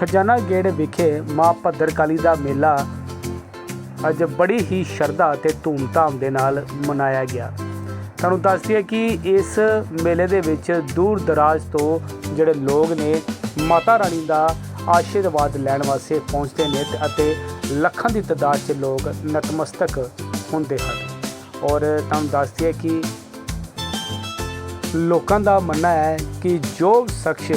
ਖਜ਼ਾਨਾ ਗੇੜ ਵਿਖੇ ਮਾਂ ਭੱਦਰਕਾਲੀ ਦਾ ਮੇਲਾ ਅੱਜ ਬੜੀ ਹੀ ਸ਼ਰਧਾ ਅਤੇ ਧੂਮਧਾਮ ਦੇ ਨਾਲ ਮਨਾਇਆ ਗਿਆ। ਤੁਹਾਨੂੰ ਦੱਸ ਦਈਏ ਕਿ ਇਸ ਮੇਲੇ ਦੇ ਵਿੱਚ ਦੂਰ ਦਰਾਜ ਤੋਂ ਜਿਹੜੇ ਲੋਕ ਨੇ, ਮਾਤਾ ਰਾਣੀ ਦਾ ਆਸ਼ੀਰਵਾਦ ਲੈਣ ਵਾਸਤੇ ਪਹੁੰਚਦੇ ਨੇ ਅਤੇ ਲੱਖਾਂ ਦੀ ਤਾਦਾਦ 'ਚ ਲੋਕ ਨਤਮਸਤਕ ਹੁੰਦੇ ਹਨ। ਔਰ ਤੁਹਾਨੂੰ ਦੱਸ ਦਈਏ ਕਿ ਲੋਕਾਂ ਦਾ ਮੰਨਣਾ ਹੈ ਕਿ ਜੋ ਸ਼ਖਸ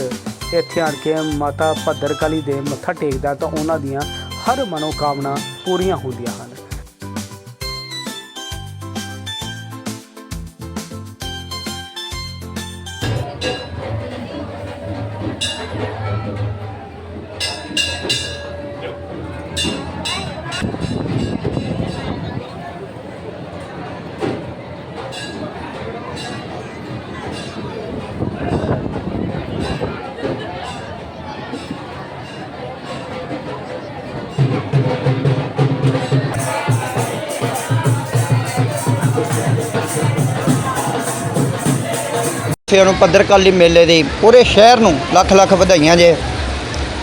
ਇੱਥੇ ਆਣ ਕੇ ਮਾਤਾ ਭੱਦਰਕਾਲੀ ਦੇ ਮੱਥਾ ਟੇਕਦਾ ਤਾਂ ਉਹਨਾਂ ਦੀਆਂ ਹਰ ਮਨੋਕਾਮਨਾ ਪੂਰੀਆਂ ਹੁੰਦੀਆਂ ਹਨ। ਫਿਰ ਨੂੰ ਪੱਧਰਕਾਲੀ ਮੇਲੇ ਦੀ, ਪੂਰੇ ਸ਼ਹਿਰ ਨੂੰ ਲੱਖ ਲੱਖ ਵਧਾਈਆਂ ਜੇ।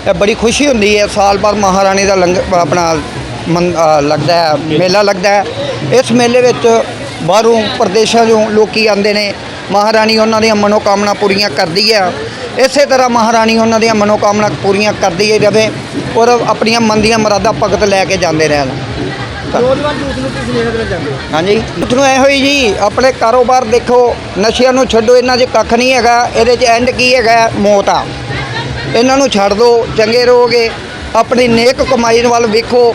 ਇਹ ਬੜੀ ਖੁਸ਼ੀ ਹੁੰਦੀ ਹੈ, ਸਾਲ ਬਾਅਦ ਮਹਾਰਾਣੀ ਦਾ ਲੰਗਰ, ਆਪਣਾ ਮੰ- ਲੱਗਦਾ ਹੈ, ਮੇਲਾ ਲੱਗਦਾ ਹੈ। ਇਸ ਮੇਲੇ ਵਿੱਚ ਬਾਹਰੋਂ ਪ੍ਰਦੇਸ਼ਾਂ ਤੋਂ ਲੋਕੀ ਆਉਂਦੇ ਨੇ, ਮਹਾਰਾਣੀ ਉਹਨਾਂ ਦੀਆਂ ਮਨੋਕਾਮਨਾ ਪੂਰੀਆਂ ਕਰਦੀ ਹੈ। ਇਸੇ ਤਰ੍ਹਾਂ ਮਹਾਰਾਣੀ ਉਹਨਾਂ ਦੀਆਂ ਮਨੋਕਾਮਨਾ ਪੂਰੀਆਂ ਕਰਦੀ ਹੀ ਰਵੇ ਔਰ ਆਪਣੀਆਂ ਮਨ ਦੀਆਂ ਮੁਰਾਦਾਂ ਭਗਤ ਲੈ ਕੇ ਜਾਂਦੇ ਰਹਿਣ। ਨੌਜਵਾਨ ਯੂਥ ਨੂੰ ਕਿਸ ਸੁਨੇਹਾ ਦੇਣਾ ਚਾਹੁੰਦੇ ਹੋ। ਹਾਂਜੀ। ਤੁਹਾਨੂੰ ਇਹੋ ਹੀ ਜੀ ਆਪਣੇ ਕਾਰੋਬਾਰ ਦੇਖੋ ਨਸ਼ਿਆਂ ਨੂੰ ਛੱਡੋ ਇਹਨਾਂ 'ਚ ਕੱਖ ਨਹੀਂ ਹੈਗਾ ਇਹਦੇ 'ਚ ਐਂਡ ਕੀ ਹੈਗਾ? ਮੌਤ ਆ। ਇਹਨਾਂ ਨੂੰ ਛੱਡ ਦਿਓ ਚੰਗੇ ਰਹੋਗੇ। ਆਪਣੀ ਨੇਕ ਕਮਾਈ ਵੱਲ ਵੇਖੋ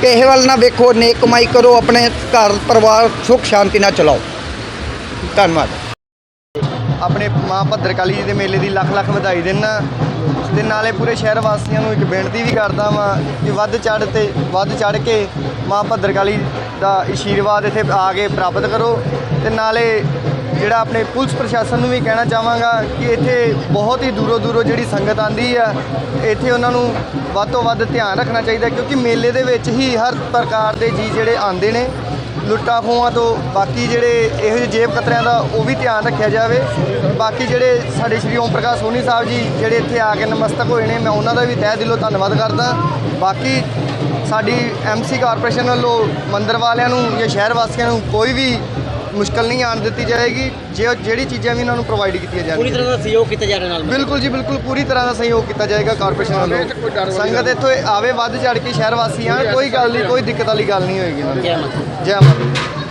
ਕਿਸੇ ਵੱਲ ਨਾ ਵੇਖੋ ਨੇਕ ਕਮਾਈ ਕਰੋ ਆਪਣੇ ਘਰ ਪਰਿਵਾਰ ਸੁਖ ਸ਼ਾਂਤੀ ਨਾਲ ਚਲਾਓ। ਧੰਨਵਾਦ। ਆਪਣੇ ਮਾਂ ਭੱਦਰਕਾਲੀ ਜੀ ਦੇ ਮੇਲੇ ਦੀ ਲੱਖ ਲੱਖ ਵਧਾਈ ਦਿੰਨਾ ਤੇ ਨਾਲੇ ਪੂਰੇ ਸ਼ਹਿਰ ਵਾਸੀਆਂ ਨੂੰ ਇੱਕ ਬੇਨਤੀ ਵੀ ਕਰਦਾ ਵਾਂ ਕਿ ਵੱਧ ਚੜ੍ਹ ਤੇ ਵੱਧ ਚੜ੍ਹ ਕੇ ਮਾਂ ਭੱਦਰਕਾਲੀ ਦਾ ਆਸ਼ੀਰਵਾਦ ਇੱਥੇ ਆ ਕੇ ਪ੍ਰਾਪਤ ਕਰੋ ਤੇ ਨਾਲੇ ਜਿਹੜਾ ਆਪਣੇ ਪੁਲਿਸ ਪ੍ਰਸ਼ਾਸਨ ਨੂੰ ਵੀ ਕਹਿਣਾ ਚਾਹਾਂਗਾ ਕਿ ਇੱਥੇ ਬਹੁਤ ਹੀ ਦੂਰੋਂ ਦੂਰੋਂ ਜਿਹੜੀ ਸੰਗਤ ਆਂਦੀ ਆ, ਇੱਥੇ ਉਹਨਾਂ ਨੂੰ ਵੱਧ ਤੋਂ ਵੱਧ ਧਿਆਨ ਰੱਖਣਾ ਚਾਹੀਦਾ ਕਿਉਂਕਿ ਮੇਲੇ ਦੇ ਵਿੱਚ ਹੀ ਹਰ ਪ੍ਰਕਾਰ ਦੇ ਜੀ ਜਿਹੜੇ ਆਂਦੇ ਨੇ ਲੁੱਟਾਂ ਖੋਹਾਂ ਤੋਂ ਬਾਕੀ ਜਿਹੜੇ ਇਹੋ ਜਿਹੇ ਜੇਬ ਕਤਰਿਆਂ ਦਾ ਉਹ ਵੀ ਧਿਆਨ ਰੱਖਿਆ ਜਾਵੇ। ਬਾਕੀ ਜਿਹੜੇ ਸਾਡੇ ਸ਼੍ਰੀ ਓਮ ਪ੍ਰਕਾਸ਼ ਸੋਨੀ ਸਾਹਿਬ ਜੀ ਜਿਹੜੇ ਇੱਥੇ ਆ ਕੇ ਨਮਸਤਕ ਹੋਏ ਨੇ, ਮੈਂ ਉਹਨਾਂ ਦਾ ਵੀ ਤਹਿ ਦਿਲੋਂ ਧੰਨਵਾਦ ਕਰਦਾ। ਬਾਕੀ ਸਾਡੀ ਐਮਸੀ ਕਾਰਪੋਰੇਸ਼ਨ ਵੱਲੋਂ ਮੰਦਰ ਵਾਲਿਆਂ ਨੂੰ ਜਾਂ ਸ਼ਹਿਰ ਵਾਸੀਆਂ ਨੂੰ ਕੋਈ ਵੀ ਮੁਸ਼ਕਲ ਨਹੀਂ ਆਣ ਦਿੱਤੀ ਜਾਏਗੀ ਜੇ ਜਿਹੜੀ ਚੀਜ਼ਾਂ ਵੀ ਇਹਨਾਂ ਨੂੰ ਪ੍ਰੋਵਾਈਡ ਕੀਤੀਆਂ ਪੂਰੀ ਜਾਣਗੀਆਂ ਤਰ੍ਹਾਂ ਦਾ ਸਹਿਯੋਗ ਕੀਤਾ ਜਾ ਰਿਹਾ ਨਾਲ ਬਿਲਕੁਲ ਜੀ ਬਿਲਕੁਲ ਪੂਰੀ ਤਰ੍ਹਾਂ ਦਾ ਸਹਿਯੋਗ ਕੀਤਾ ਜਾਏਗਾ ਕਾਰਪੋਰੇਸ਼ਨ ਵੱਲੋਂ ਸੰਗਤ ਇੱਥੋਂ ਆਵੇ ਵੱਧ ਚੜ ਕੇ ਸ਼ਹਿਰ ਵਾਸੀ ਆਉਣ ਕੋਈ ਗੱਲ ਨਹੀਂ ਕੋਈ ਦਿੱਕਤ ਵਾਲੀ ਗੱਲ ਨਹੀਂ ਹੋਏਗੀ ਇਹਨਾਂ ਨੂੰ। ਜੈ ਮਾਤਾ ਜੈ ਮਾਤਾ ਦੀ।